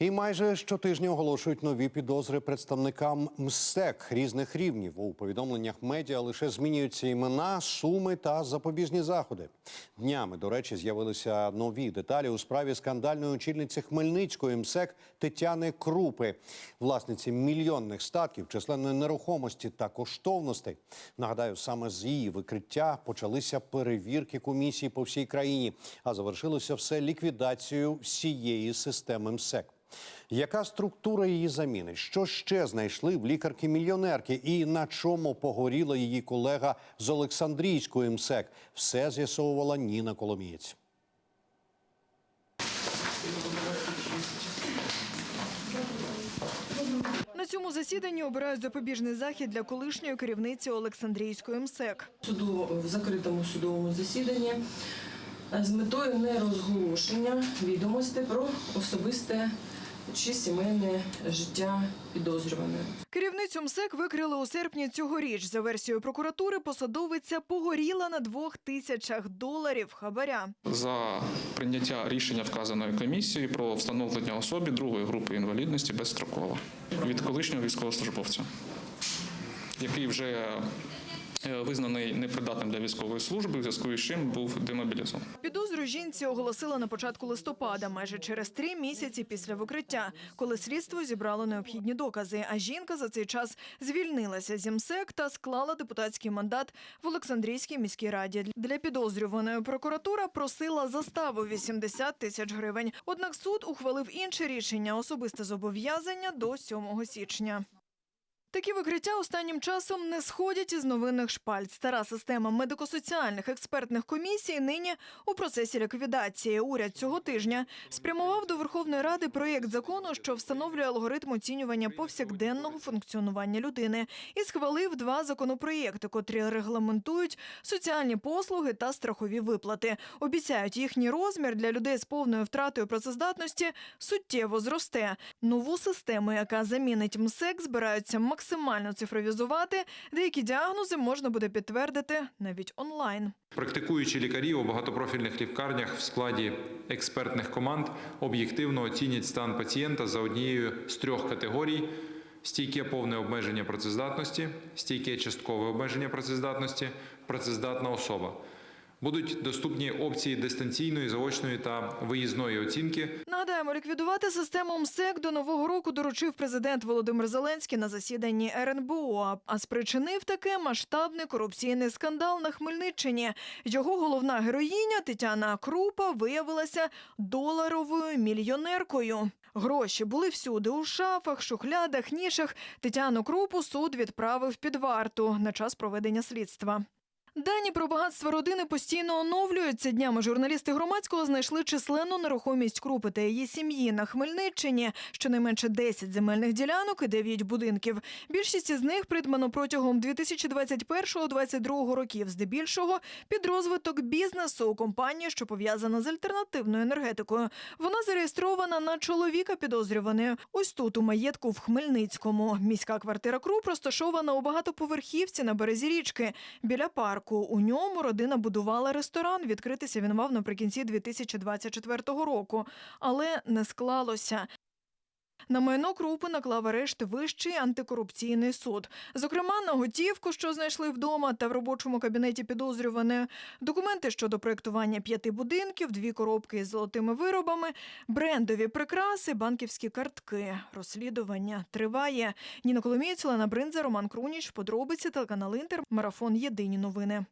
І майже щотижня оголошують нові підозри представникам МСЕК різних рівнів. У повідомленнях медіа лише змінюються імена, суми та запобіжні заходи. Днями, до речі, з'явилися нові деталі у справі скандальної очільниці Хмельницької МСЕК Тетяни Крупи, власниці мільйонних статків, численної нерухомості та коштовностей. Нагадаю, саме з її викриття почалися перевірки комісій по всій країні, а завершилося все ліквідацією всієї системи МСЕК. Яка структура її заміни? Що ще знайшли в лікарки-мільйонерки? І на чому погоріла її колега з Олександрійської МСЕК? Все з'ясовувала Ніна Коломієць. На цьому засіданні обирають запобіжний захід для колишньої керівниці Олександрійської МСЕК. суду в закритому судовому засіданні з метою нерозголошення відомостей про особисте чи сімейне життя підозрюваної. Керівницю МСЕК викрили у серпні цьогоріч. За версією прокуратури, посадовиця погоріла на двох тисячах доларів хабаря. за прийняття рішення вказаної комісії про встановлення особі другої групи інвалідності безстроково від колишнього військовослужбовця, який вже визнаний непридатним для військової служби, в зв'язку з чим був демобілізований. Підозру жінці оголосили на початку листопада, майже через три місяці після викриття, коли слідство зібрало необхідні докази. А жінка за цей час звільнилася зі МСЕК та склала депутатський мандат в Олександрійській міській раді. Для підозрюваної прокуратура просила заставу 80 тисяч гривень. Однак суд ухвалив інше рішення особисте зобов'язання до 7 січня. Такі викриття останнім часом не сходять із новинних шпальт. Стара система медико-соціальних експертних комісій нині у процесі ліквідації. Уряд цього тижня спрямував до Верховної Ради проєкт закону, що встановлює алгоритм оцінювання повсякденного функціонування людини, і схвалив два законопроєкти, котрі регламентують соціальні послуги та страхові виплати. Обіцяють, їхній розмір для людей з повною втратою працездатності суттєво зросте. Нову систему, яка замінить МСЕК, збираються максимально цифровізувати. Деякі діагнози можна буде підтвердити навіть онлайн. Практикуючі лікарі у багатопрофільних лікарнях в складі експертних команд об'єктивно оцінять стан пацієнта за однією з трьох категорій: стійке повне обмеження працездатності, стійке часткове обмеження працездатності, працездатна особа. Будуть доступні опції дистанційної, заочної та виїзної оцінки Нагадаємо, ліквідувати систему МСЕК до нового року доручив президент Володимир Зеленський на засіданні РНБО. А спричинив таке масштабний корупційний скандал на Хмельниччині. Його головна героїня Тетяна Крупа виявилася доларовою мільйонеркою. Гроші були всюди у шафах, шухлядах, нішах. Тетяну Крупу суд відправив під варту на час проведення слідства. Дані про багатство родини постійно оновлюються. Днями журналісти громадського знайшли численну нерухомість Крупи та її сім'ї на Хмельниччині. Щонайменше 10 земельних ділянок і 9 будинків. Більшість із них придбано протягом 2021-2022 років, здебільшого під розвиток бізнесу у компанії, що пов'язана з альтернативною енергетикою. Вона зареєстрована на чоловіка підозрюваної. Ось тут у маєтку в Хмельницькому. Міська квартира Круп розташована у багатоповерхівці на березі річки біля парку. У ньому родина будувала ресторан. Відкритися він мав наприкінці 2024 року, але не склалося. На майно Крупи наклав арешт Вищий антикорупційний суд. Зокрема, на готівку, що знайшли вдома, та в робочому кабінеті підозрюваної, документи щодо проєктування п'яти будинків, дві коробки із золотими виробами, брендові прикраси, банківські картки. Розслідування триває. Ніна Коломієць, Олена Бринза, Роман Круніч, подробиці, телеканал Інтер, марафон Єдині новини.